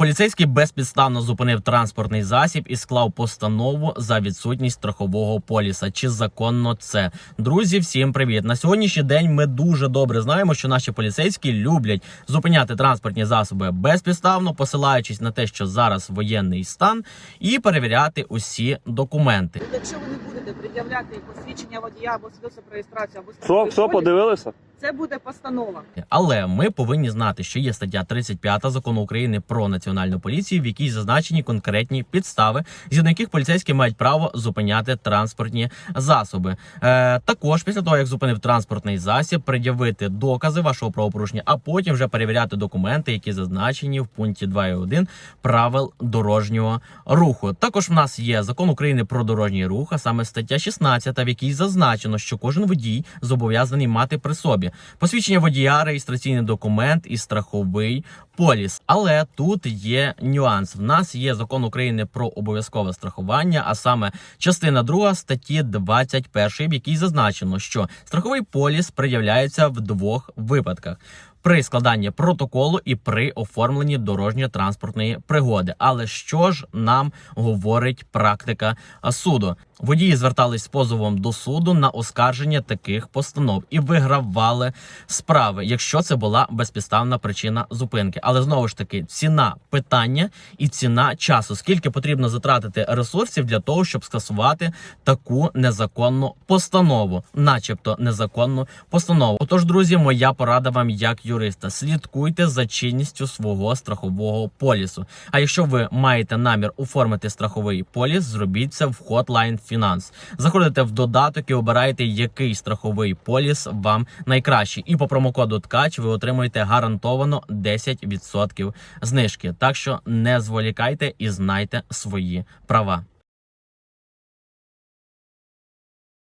Поліцейський безпідставно зупинив транспортний засіб і склав постанову за відсутність страхового поліса. Чи законно це? Друзі, всім привіт! На сьогоднішній день ми дуже добре знаємо, що наші поліцейські люблять зупиняти транспортні засоби безпідставно, посилаючись на те, що зараз воєнний стан, і перевіряти усі документи. Якщо ви будете пред'являти посвідчення водія або свідоцтво про реєстрацію або Що, страховий що поліс, подивилися? це буде постанова. Але ми повинні знати, що є стаття 35 закону України про національну поліцію, в якій зазначені конкретні підстави, згідно яких поліцейські мають право зупиняти транспортні засоби. Е, також після того, як зупинив транспортний засіб, пред'явити докази вашого правопорушення, а потім вже перевіряти документи, які зазначені в пункті 2.1 правил дорожнього руху. Також в нас є закон України про дорожній рух, а саме стаття 16, в якій зазначено, що кожен водій зобов'язаний мати при собі посвідчення водія, реєстраційний документ і страховий поліс. Але тут є нюанс. В нас є закон України про обов'язкове страхування, а саме частина 2 статті 21, в якій зазначено, що страховий поліс пред'являється в двох випадках. При складанні протоколу і при оформленні дорожньо-транспортної пригоди. Але що ж нам говорить практика суду? Водії звертались з позовом до суду на оскарження таких постанов і вигравали справи, якщо це була безпідставна причина зупинки. Але знову ж таки, ціна питання і ціна часу. Скільки потрібно затратити ресурсів для того, щоб скасувати таку незаконну постанову, начебто незаконну постанову. Отож, друзі, моя порада вам як юриста: слідкуйте за чинністю свого страхового полісу. А якщо ви маєте намір оформити страховий поліс, зробіть це в Hotline Finance. Заходите в додаток і обираєте, який страховий поліс вам найкращий. І по промокоду ткач ви отримуєте гарантовано 10% знижки. Так що не зволікайте і знайте свої права.